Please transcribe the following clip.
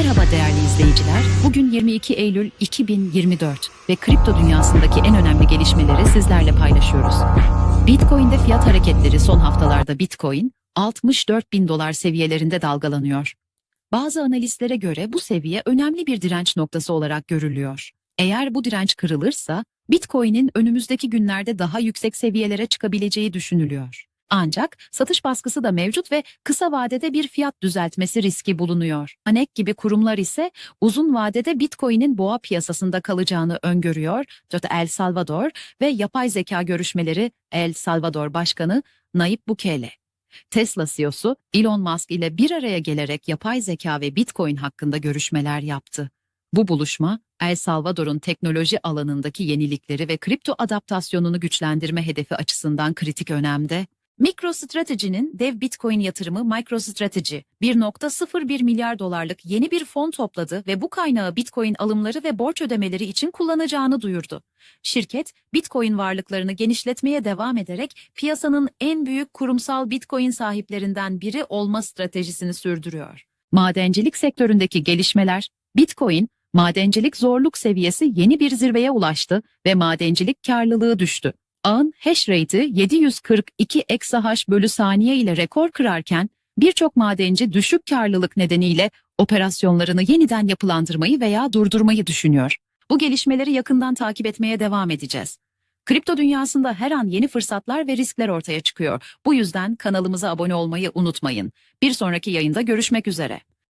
Merhaba değerli izleyiciler. Bugün 22 Eylül 2024 ve kripto dünyasındaki en önemli gelişmeleri sizlerle paylaşıyoruz. Bitcoin'de fiyat hareketleri son haftalarda Bitcoin 64 bin dolar seviyelerinde dalgalanıyor. Bazı analistlere göre bu seviye önemli bir direnç noktası olarak görülüyor. Eğer bu direnç kırılırsa Bitcoin'in önümüzdeki günlerde daha yüksek seviyelere çıkabileceği düşünülüyor. Ancak satış baskısı da mevcut ve kısa vadede bir fiyat düzeltmesi riski bulunuyor. Anek gibi kurumlar ise uzun vadede Bitcoin'in boğa piyasasında kalacağını öngörüyor. El Salvador ve yapay zeka görüşmeleri El Salvador Başkanı Nayib Bukele. Tesla CEO'su Elon Musk ile bir araya gelerek yapay zeka ve Bitcoin hakkında görüşmeler yaptı. Bu buluşma, El Salvador'un teknoloji alanındaki yenilikleri ve kripto adaptasyonunu güçlendirme hedefi açısından kritik önemde. MicroStrategy'nin dev Bitcoin yatırımı MicroStrategy 1.01 milyar dolarlık yeni bir fon topladı ve bu kaynağı Bitcoin alımları ve borç ödemeleri için kullanacağını duyurdu. Şirket, Bitcoin varlıklarını genişletmeye devam ederek piyasanın en büyük kurumsal Bitcoin sahiplerinden biri olma stratejisini sürdürüyor. Madencilik sektöründeki gelişmeler, Bitcoin, madencilik zorluk seviyesi yeni bir zirveye ulaştı ve madencilik karlılığı düştü. Ağın hash rate'i 742 exahash bölü saniye ile rekor kırarken birçok madenci düşük karlılık nedeniyle operasyonlarını yeniden yapılandırmayı veya durdurmayı düşünüyor. Bu gelişmeleri yakından takip etmeye devam edeceğiz. Kripto dünyasında her an yeni fırsatlar ve riskler ortaya çıkıyor. Bu yüzden kanalımıza abone olmayı unutmayın. Bir sonraki yayında görüşmek üzere.